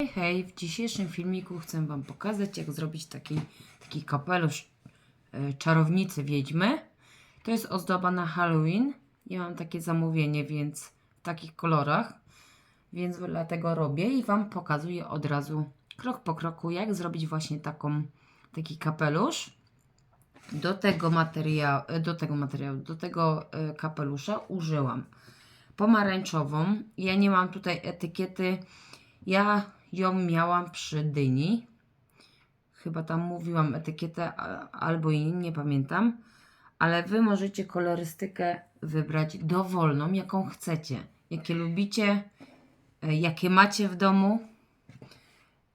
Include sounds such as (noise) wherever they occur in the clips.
Hej, hej, w dzisiejszym filmiku chcę Wam pokazać, jak zrobić taki, taki kapelusz e, czarownicy wiedźmy. To jest ozdoba na Halloween. Ja mam takie zamówienie, więc w takich kolorach, więc dlatego robię i Wam pokazuję od razu krok po kroku, jak zrobić właśnie taką, taki kapelusz. Do tego materiału, do tego materiału, do tego e, kapelusza użyłam pomarańczową. Ja nie mam tutaj etykiety. Ja ją miałam przy dyni. Chyba tam mówiłam etykietę albo i nie pamiętam. Ale Wy możecie kolorystykę wybrać dowolną, jaką chcecie. Jakie lubicie, e, jakie macie w domu.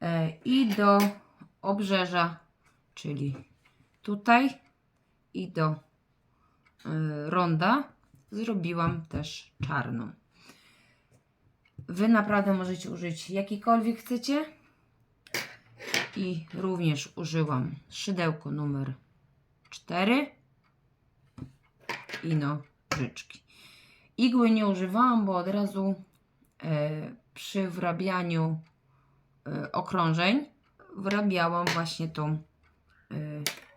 E, I do obrzeża, czyli tutaj i do e, ronda zrobiłam też czarną. Wy naprawdę możecie użyć jakikolwiek chcecie. I również użyłam szydełko numer 4 i no ryczki. Igły nie używałam, bo od razu e, przy wrabianiu e, okrążeń wrabiałam właśnie tą e,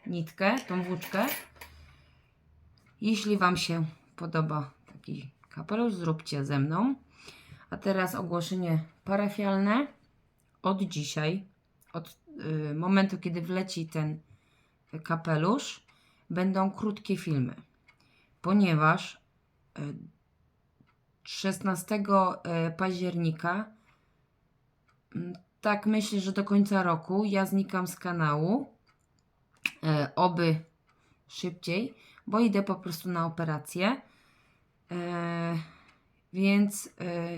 nitkę, tą włóczkę. Jeśli Wam się podoba taki kapelusz, zróbcie ze mną. A teraz ogłoszenie parafialne. Od dzisiaj, od y, momentu, kiedy wleci ten kapelusz, będą krótkie filmy, ponieważ y, 16 y, października, mm, tak myślę, że do końca roku, ja znikam z kanału. Y, oby szybciej, bo idę po prostu na operację. Więc e,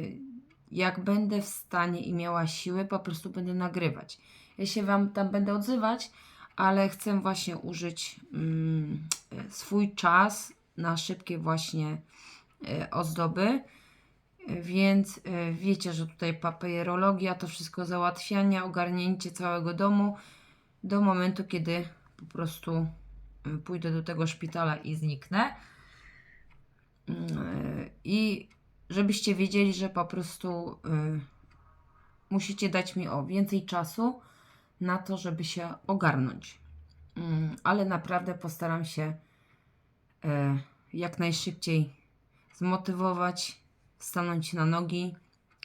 jak będę w stanie i miała siły, po prostu będę nagrywać. Ja się Wam tam będę odzywać, ale chcę właśnie użyć mm, swój czas na szybkie właśnie e, ozdoby. Więc e, wiecie, że tutaj papierologia, to wszystko załatwiania, ogarnięcie całego domu do momentu, kiedy po prostu y, pójdę do tego szpitala i zniknę. Mm, I żebyście wiedzieli, że po prostu y, musicie dać mi o więcej czasu na to, żeby się ogarnąć. Mm, Ale naprawdę postaram się y, jak najszybciej zmotywować, stanąć na nogi,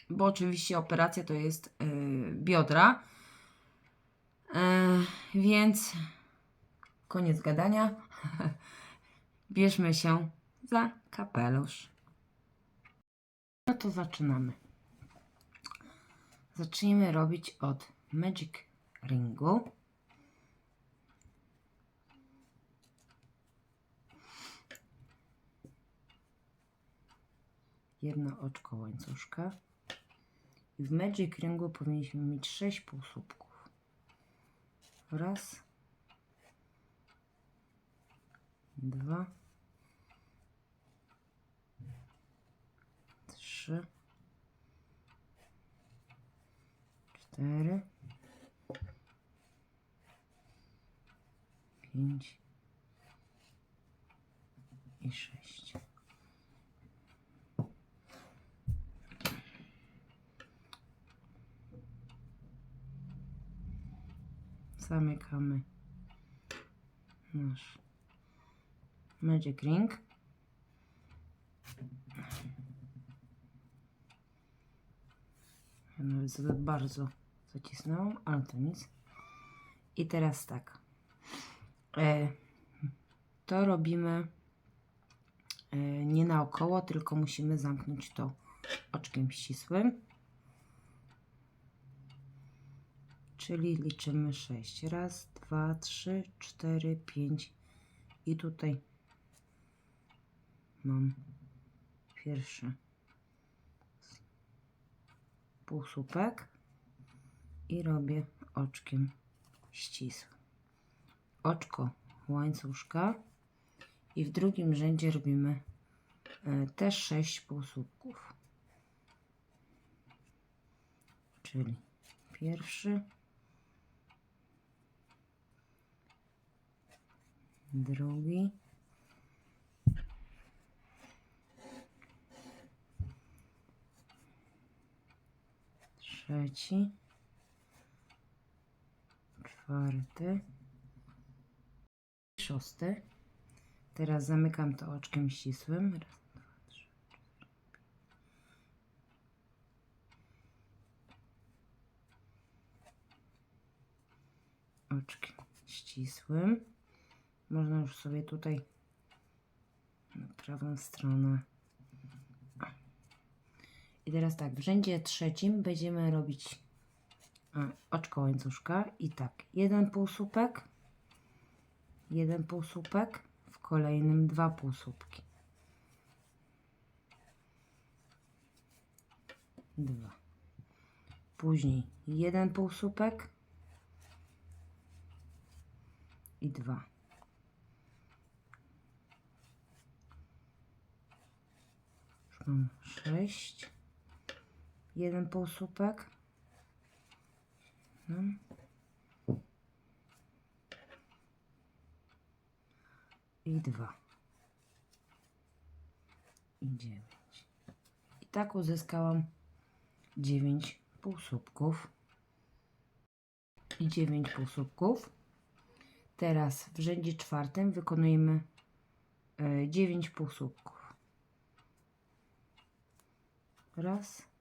bo oczywiście operacja to jest y, biodra. Y, Więc koniec gadania. (laughs) Bierzmy się za kapelusz. No to zaczynamy. Zacznijmy robić od Magic Ringu. Jedno oczko łańcuszka. I w Magic Ringu powinniśmy mieć 6 półsłupków. Raz, dwa, trzy, cztery, pięć i sześć. Zamykamy nasz Magic Ring. Nawet za bardzo zacisnęłam, ale to nic. I teraz tak. E, to robimy e, nie naokoło, tylko musimy zamknąć to oczkiem ścisłym. Czyli liczymy 6. Raz, dwa, trzy, cztery, pięć. I tutaj mam pierwszy półsłupek i robię oczkiem ścisłym. Oczko łańcuszka i w drugim rzędzie robimy e, też 6 półsłupków. Czyli pierwszy, drugi, trzeci, czwarty, szósty. Teraz zamykam to oczkiem ścisłym. Raz, dwa, trzy. Oczkiem ścisłym. Można już sobie tutaj na prawą stronę. I teraz tak, w rzędzie trzecim będziemy robić e, oczko łańcuszka i tak, jeden półsłupek, jeden półsłupek, w kolejnym dwa półsłupki. Dwa. Później jeden półsłupek i dwa. Już mam sześć. Jeden półsłupek. No. I dwa. I dziewięć. I tak uzyskałam dziewięć półsłupków. I dziewięć półsłupków. Teraz w rzędzie czwartym wykonujemy e, dziewięć półsłupków. Raz.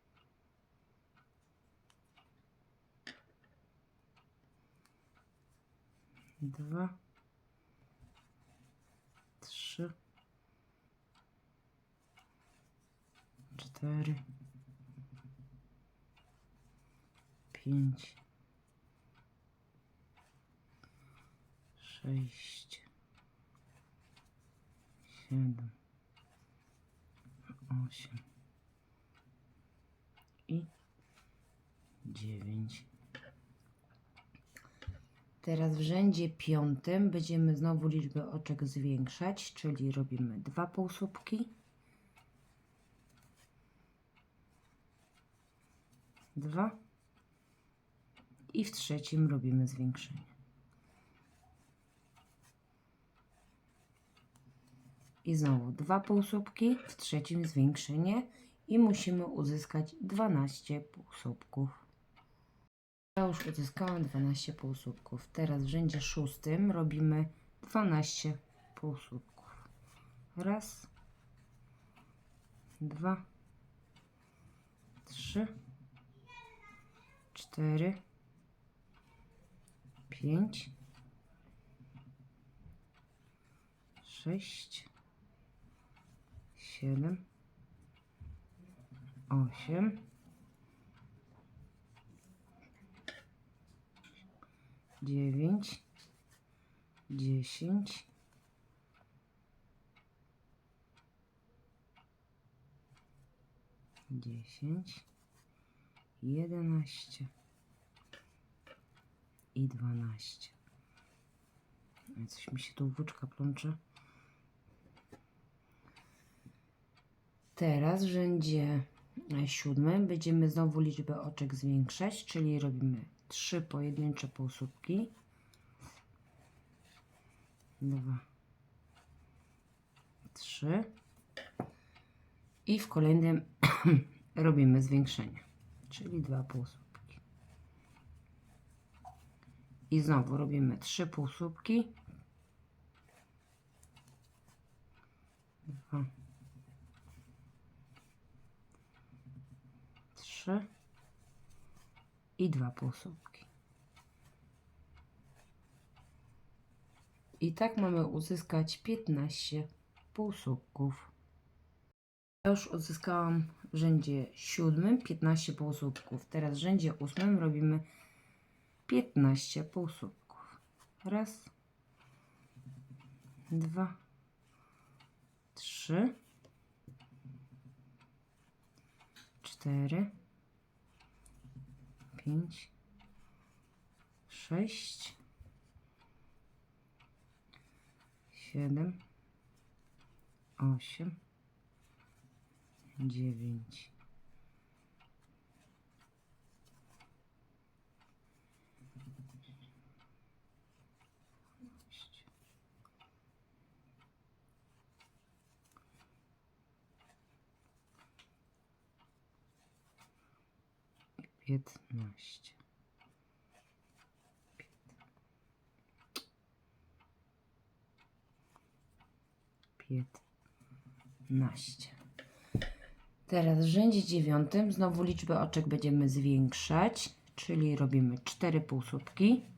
Dwa. Trzy. Cztery. Pięć. Sześć. Siedem. Osiem. i 9. Teraz w rzędzie piątym będziemy znowu liczbę oczek zwiększać, czyli robimy dwa półsłupki. Dwa. I w trzecim robimy zwiększenie. I znowu dwa półsłupki, w trzecim zwiększenie i musimy uzyskać 12 półsłupków. Ja już uzyskałam 12 półsłupków. Teraz w rzędzie szóstym robimy 12 półsłupków. Raz, dwa, trzy, cztery, pięć, sześć, siedem, osiem, dziewięć, dziesięć, dziesięć, jedenaście i dwanaście. Ej, Coś mi się tu włóczka plącze. Teraz w rzędzie siódmym będziemy znowu liczbę oczek zwiększać, czyli robimy trzy pojedyncze półsłupki. Dwa, trzy. I w kolejnym (clears throat) robimy zwiększenie, czyli dwa półsłupki. I znowu robimy trzy półsłupki. Dwa, trzy i dwa półsłupki. I tak mamy uzyskać 15 półsłupków. Ja już uzyskałam w rzędzie siódmym 15 półsłupków. Teraz w rzędzie ósmym robimy 15 półsłupków. Raz, dwa, trzy, cztery, pięć, sześć, siedem, osiem, dziewięć. piętnaście. Piętnaście. Teraz w rzędzie dziewiątym znowu liczbę oczek będziemy zwiększać, czyli robimy cztery półsłupki.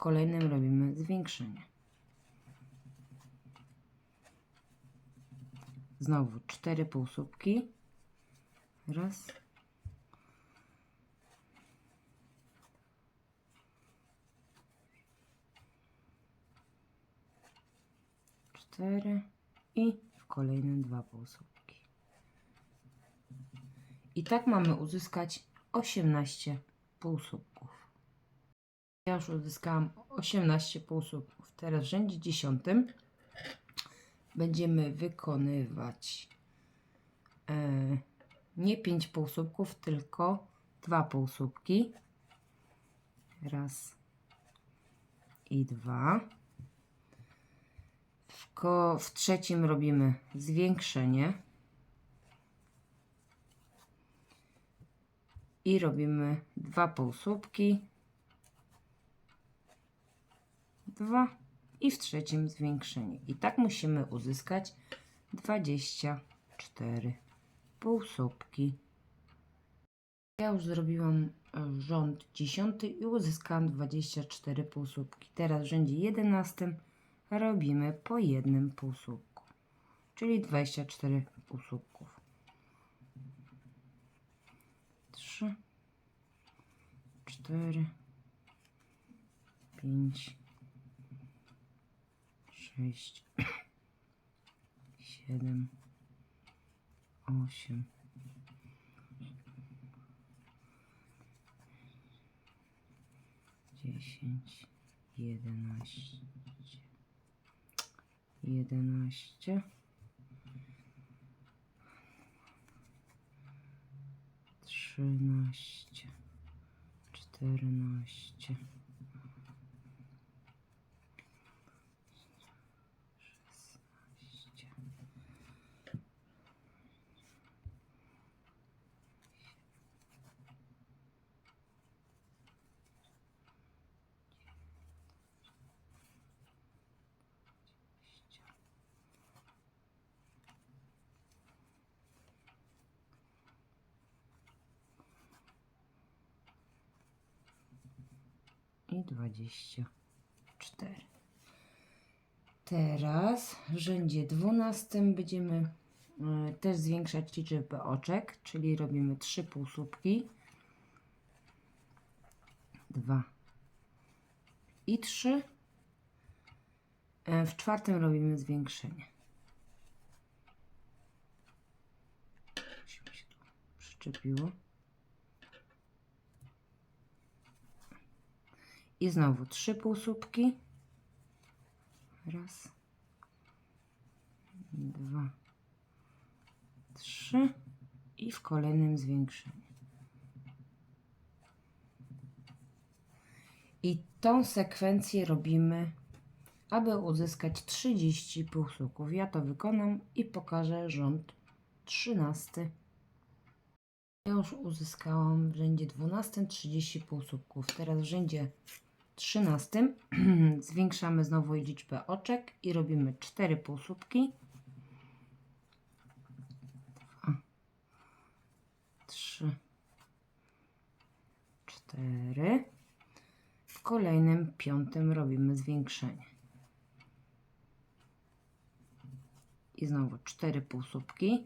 Kolejnym robimy zwiększenie. Znowu 4 półsłupki. Raz. Cztery i w kolejnym dwa półsłupki. I tak mamy uzyskać 18 półsłupków. Ja już uzyskałam 18 półsłupków. Teraz w rzędzie dziesiątym będziemy wykonywać e, nie 5 półsłupków, tylko dwa półsłupki. Raz i dwa. W, ko- w trzecim robimy zwiększenie. I robimy dwa półsłupki. Dwa i w trzecim zwiększenie. I tak musimy uzyskać 24 półsłupki. Ja już zrobiłam e, rząd 10 i uzyskałam 24 półsłupki. Teraz w rzędzie 11 robimy po jednym półsłupku, czyli 24 półsłupków. 3 4 5 sześć, siedem, osiem, dziesięć, jedenaście, jedenaście, trzynaście, czternaście. I dwadzieścia cztery. Teraz w rzędzie 12 będziemy e, też zwiększać liczbę oczek, czyli robimy 3 półsłupki. 2 i 3. W czwartym robimy zwiększenie. Musimy się tu przyczepiło. I znowu 3 półsłupki. Raz, dwa, trzy i w kolejnym zwiększeniu. I tą sekwencję robimy, aby uzyskać 30 półsłupków. Ja to wykonam i pokażę rząd 13. Ja już uzyskałam w rzędzie 12 30 półsłupków. Teraz w rzędzie 13 (clears throat) zwiększamy znowu liczbę oczek i robimy 4 półsłupki. 2, 3, 4. W kolejnym piątym robimy zwiększenie. I znowu 4 półsłupki.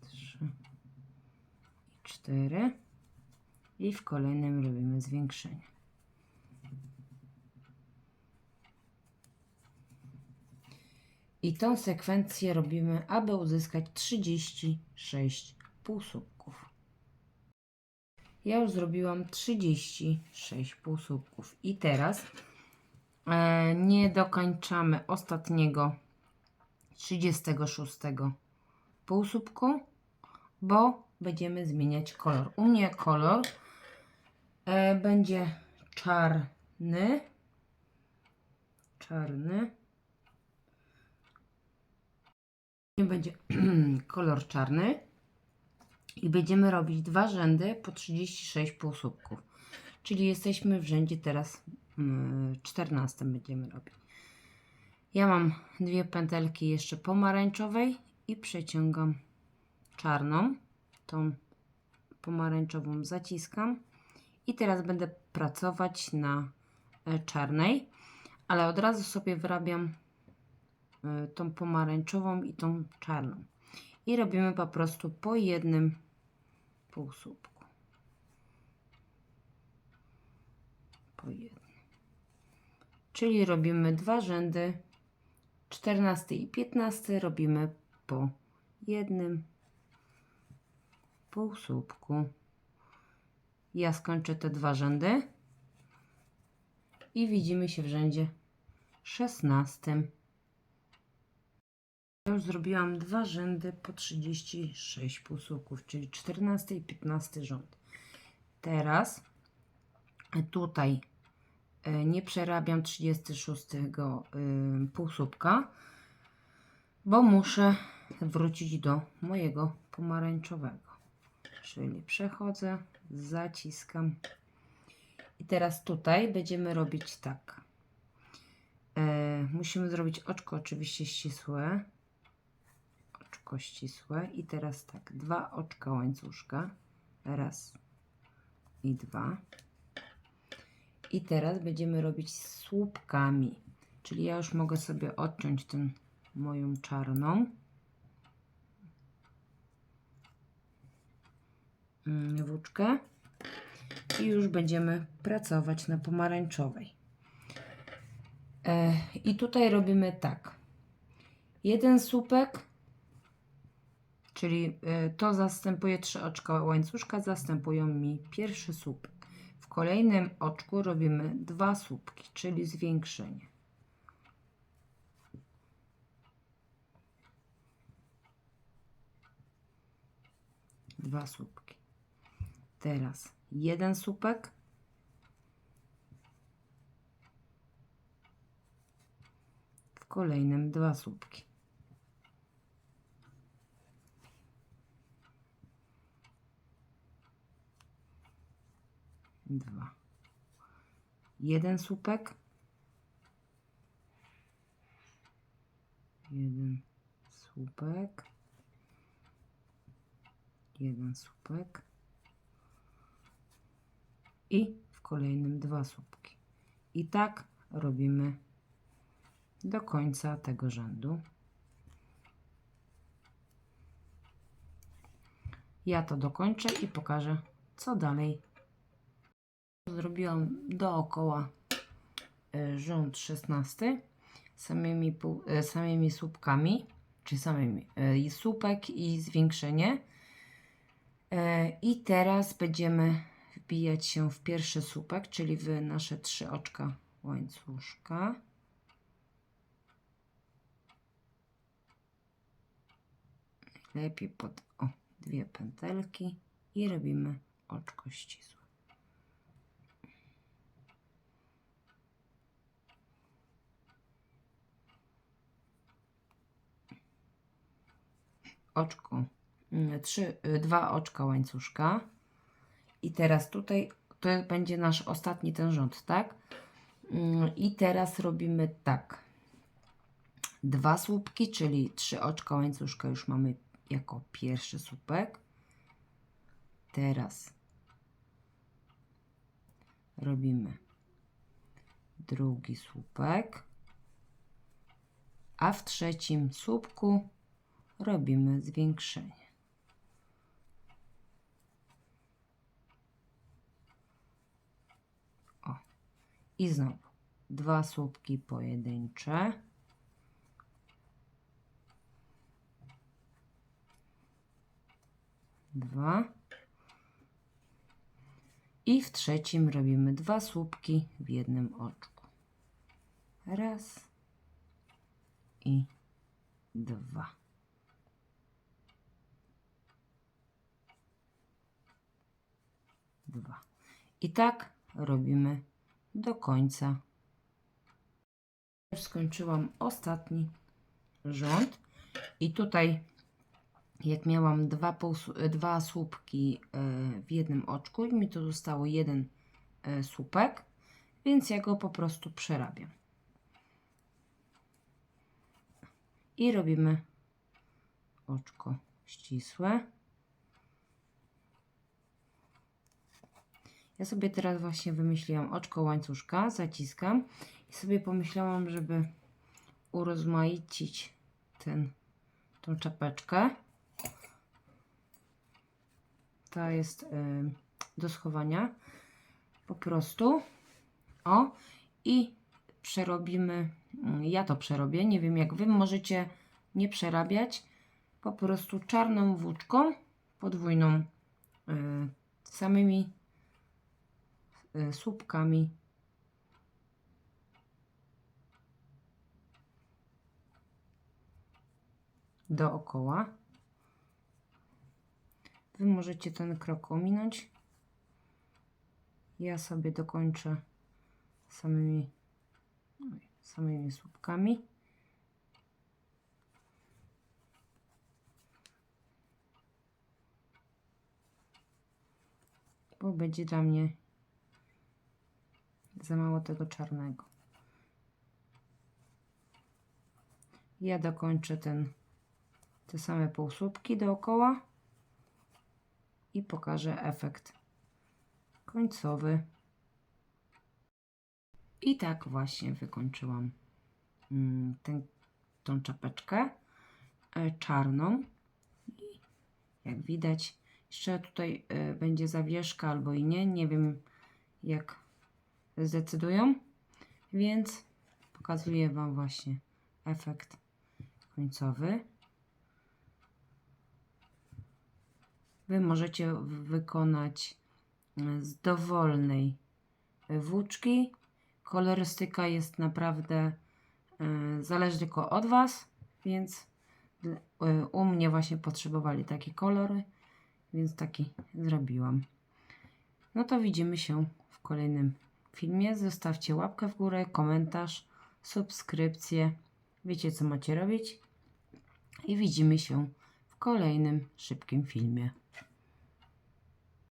3 i 4 i w kolejnym robimy zwiększenie. I tą sekwencję robimy, aby uzyskać 36 półsłupków. Ja już zrobiłam 36 półsłupków i teraz e, nie dokończamy ostatniego 36 półsłupku, bo będziemy zmieniać kolor. U mnie kolor e, będzie czarny, czarny będzie (clears throat) kolor czarny i będziemy robić dwa rzędy po 36 półsłupków. Czyli jesteśmy w rzędzie teraz mm, 14 będziemy robić. Ja mam dwie pętelki jeszcze pomarańczowej i przeciągam czarną. Tą pomarańczową zaciskam i teraz będę pracować na e, czarnej, ale od razu sobie wyrabiam e, tą pomarańczową i tą czarną. I robimy po prostu po jednym półsłupku. Po jednym. Czyli robimy dwa rzędy 14 i 15 robimy po jednym półsłupku. Ja skończę te dwa rzędy i widzimy się w rzędzie 16. Ja już zrobiłam dwa rzędy po 36 półsłupków, czyli 14 i 15 rząd. Teraz tutaj e, nie przerabiam 36 y, półsłupka, bo muszę wrócić do mojego pomarańczowego. Czyli przechodzę, zaciskam. I teraz tutaj będziemy robić tak. E, musimy zrobić oczko oczywiście ścisłe. Oczko ścisłe. I teraz tak, dwa oczka łańcuszka. Raz i dwa. I teraz będziemy robić słupkami. Czyli ja już mogę sobie odciąć tę moją czarną. Włóczkę i już będziemy pracować na pomarańczowej. E, I tutaj robimy tak. Jeden słupek, czyli e, to zastępuje trzy oczka łańcuszka, zastępują mi pierwszy słupek. W kolejnym oczku robimy dwa słupki, czyli zwiększenie. Dwa słupki. Teraz jeden słupek. W kolejnym dwa słupki. Dwa. Jeden słupek. Jeden słupek. Jeden słupek i w kolejnym dwa słupki. I tak robimy do końca tego rzędu. Ja to dokończę i pokażę, co dalej. Zrobiłam dookoła e, rząd 16 samymi, e, samymi słupkami, czy samymi e, i słupek i zwiększenie. I teraz będziemy wbijać się w pierwszy słupek, czyli w nasze trzy oczka łańcuszka. Lepiej pod o, dwie pętelki i robimy oczko ścisłe. Oczko, trzy, dwa oczka łańcuszka. I teraz tutaj to będzie nasz ostatni ten rząd, tak? Mm, I teraz robimy tak. Dwa słupki, czyli trzy oczka łańcuszka już mamy jako pierwszy słupek. Teraz robimy drugi słupek. A w trzecim słupku robimy zwiększenie. I znowu dwa słupki pojedyncze. Dwa. I w trzecim robimy dwa słupki w jednym oczku. Raz i dwa. Dwa. I tak robimy do końca. Już skończyłam ostatni rząd I tutaj, jak miałam dwa, dwa słupki e, w jednym oczku, i mi to zostało jeden e, słupek, więc ja go po prostu przerabiam. I robimy oczko ścisłe. Ja sobie teraz właśnie wymyśliłam oczko łańcuszka, zaciskam i sobie pomyślałam, żeby urozmaicić ten, tą czapeczkę. Ta jest y, do schowania. Po prostu. O. I przerobimy. mm, Ja to przerobię. Nie wiem jak wy możecie nie przerabiać. Po prostu czarną włóczką podwójną y, samymi słupkami dookoła. Wy możecie ten krok ominąć. Ja sobie dokończę samymi, samymi słupkami. Bo będzie dla mnie za mało tego czarnego. Ja dokończę ten, te same półsłupki dookoła i pokażę efekt końcowy. I tak właśnie wykończyłam mm, ten, tą czapeczkę e, czarną. I jak widać, jeszcze tutaj e, będzie zawieszka albo i nie. Nie wiem, jak zdecydują, więc pokazuję Wam właśnie efekt końcowy. Wy możecie wykonać e, z dowolnej włóczki. Kolorystyka jest naprawdę e, zależy tylko od Was, więc e, u mnie właśnie potrzebowali takie kolory, więc taki zrobiłam. No to widzimy się w kolejnym filmie. Zostawcie łapkę w górę, komentarz, subskrypcję. Wiecie co macie robić. I widzimy się w kolejnym szybkim filmie.